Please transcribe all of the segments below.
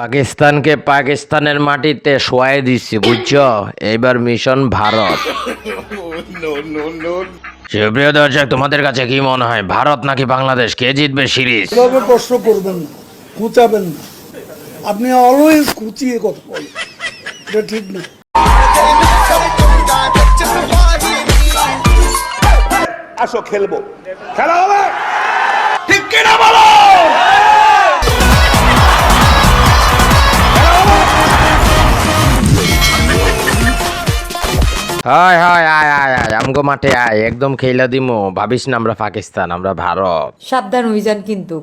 পাকিস্তানকে পাকিস্তানের মাটিতে শোয়াই দিচ্ছি বুঝছ? এইবার মিশন ভারত। সুপ্রিয় দর্শক তোমাদের কাছে কি মনে হয় ভারত নাকি বাংলাদেশ? কে জিতবে সিরিজ? এভাবে প্রশ্ন করবেন না কুচাবেন না। আপনি অলওয়েজ কুচিয়ে কথা বলেন। এটা ঠিক না। আসো খেলব। খেলা হবে? ঠিক কিনা বলো? হয় হয় আয় আয় আয় আমগো মাঠে আয় একদম খেলা দিমু। ভাবিস না আমরা পাকিস্তান আমরা ভারত। সাবধান হইযান কিন্তু।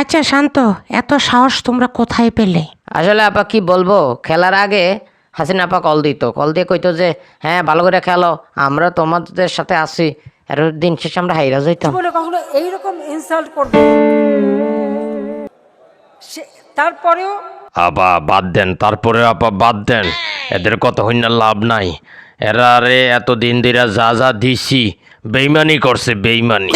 আচ্ছা শান্ত এত সাহস তোমরা কোথায় পেলে? আসলে আপা কি বলব খেলার আগে হাসিনা আপা কল দিত। কল দিয়ে কইতো যে হ্যাঁ ভালো করে খেলো আমরা তোমাদের সাথে আসি আর দিন শেষে আমরা হাইরা যাইতাম। বলে কখনো এইরকম ইনসাল্ট করবে সে তারপরেও আপা বাদ দেন। তারপরে আপা বাদ দেন। এদের কত হইনা লাভ নাই। এরা রে এত দিন দিরা যা যা দিছি বেইমানি করছে বেইমানি।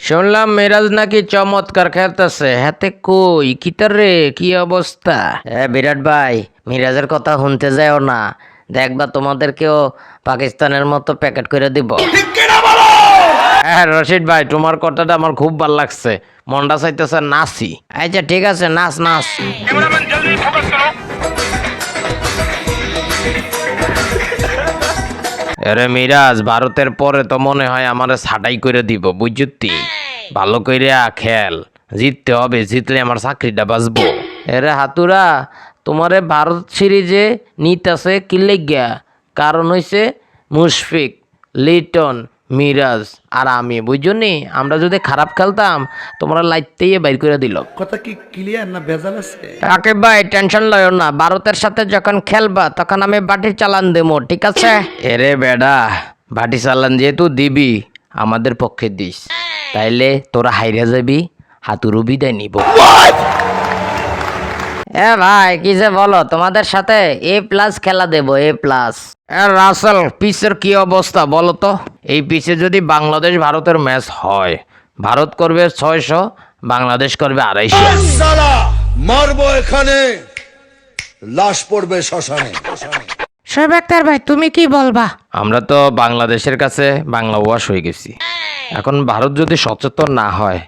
শুনলাম মেরাজ নাকি চমৎকার খেলতেছে। হাতে কই? কিতার রে? কি অবস্থা? হ্যাঁ বিরাট ভাই মিরাজের কথা শুনতে যাও না। দেখবা তোমাদেরকেও পাকিস্তানের মতো প্যাকেট করে দিব। হ্যাঁ রশিদ ভাই তোমার কথাটা আমার খুব ভালো লাগছে। মনটা চাইতেছে নাচি। আচ্ছা ঠিক আছে নাচ নাচ। আরে মিরাজ ভারতের পরে তো মনে হয় আমার ছাটাই করে দিব বুঝতি ভালো করে খেল। জিততে হবে জিতলে আমার চাকরিটা বাঁচবো। এরে হাতুরা তোমারে ভারত সিরিজে নিতাছে কি লেগিয়া? কারণ হইছে মুশফিক লিটন মিরাজ আর আমি বুঝলি আমরা যদি খারাপ খেলতাম তোমরা লাইতেই বাইর করে দিল। কথা কি ক্লিয়ার না ভেজাল আছে? রাকে ভাই টেনশন লয় না। ভারতের সাথে যখন খেলবা তখন আমি বাটির চালান দেবো ঠিক আছে? এরে বেডা বাটি চালান যেহেতু দিবি আমাদের পক্ষে দিস। তাইলে তোরা হাইরে যাবি হাতুরু বিদায় নিব। এ ভাই কি যে বলো? তোমাদের সাথে এ প্লাস খেলা দেবো এ প্লাস রাসেল পিচের কি অবস্থা বলো তো? এই পিচে যদি বাংলাদেশ ভারতের ম্যাচ হয় ভারত করবে ছয়শো বাংলাদেশ করবে আড়াইশো। মারবো এখানে। লাশ পড়বে শ্মশানে। শোয়েব আক্তার ভাই তুমি কি বলবা? আমরা তো বাংলাদেশের কাছে বাংলা ওয়াশ হয়ে গেছি। এখন ভারত যদি সচেতন না হয়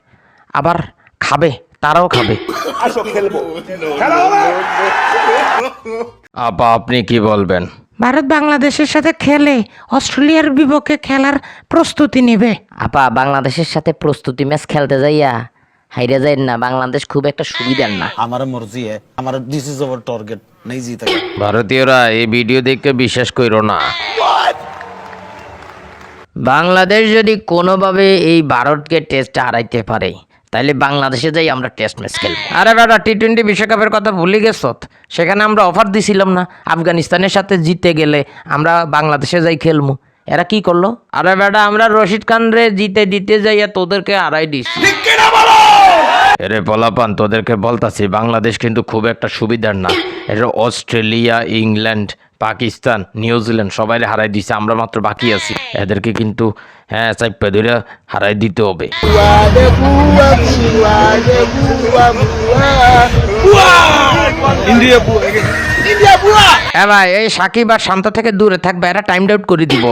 আবার খাবে। তারাও খাবে। আপা আপনি কি বলবেন? ভারত বাংলাদেশের সাথে খেলে অস্ট্রেলিয়ার বিপক্ষে খেলার প্রস্তুতি নেবে। আপা বাংলাদেশের সাথে প্রস্তুতি ম্যাচ খেলতে যাইয়া হাইরে যাইন না বাংলাদেশ খুব একটা সুবিধার না। আমার মর্জি আমার দিস ইজ আওয়ার টার্গেট নেই জিতে। ভারতীয়রা এই ভিডিও দেখে বিশ্বাস কইরো না। বাংলাদেশ যদি কোনোভাবে এই ভারতকে টেস্ট হারাইতে পারে তাহলে বাংলাদেশে যাই আমরা টেস্ট ম্যাচ খেলব। আরে বেটা টি টোয়েন্টি বিশ্বকাপের কথা ভুলে গেছ সেখানে আমরা অফার দিছিলাম না। আফগানিস্তানের সাথে জিতে গেলে আমরা বাংলাদেশে যাই খেলব এরা কি করল? আরে বেটা আমরা রশিদ খান রে জিতে দিতে যাইয়া তোদেরকে হারাই দিস এরে পলাপান তোদেরকে বলতাছি বাংলাদেশ কিন্তু খুব একটা সুবিধার না। এটা অস্ট্রেলিয়া ইংল্যান্ড পাকিস্তান নিউজিল্যান্ড সবাই হারাই দিছে আমরা মাত্র বাকি আছি। এদেরকে কিন্তু হ্যাঁ চাইপা ধরে হারাই দিতে হবে। হ্যাঁ ভাই এই সাকিব আর শান্ত থেকে দূরে থাকবে এরা টাইম আউট করে দিব।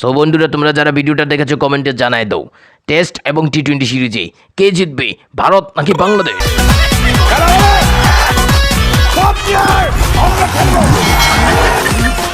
সো বন্ধুরা তোমরা যারা ভিডিওটা দেখেছ কমেন্টে জানাই দাও। টেস্ট এবং টি টোয়েন্টি সিরিজে কে জিতবে ভারত নাকি Bangladesh? Up here! Over the table!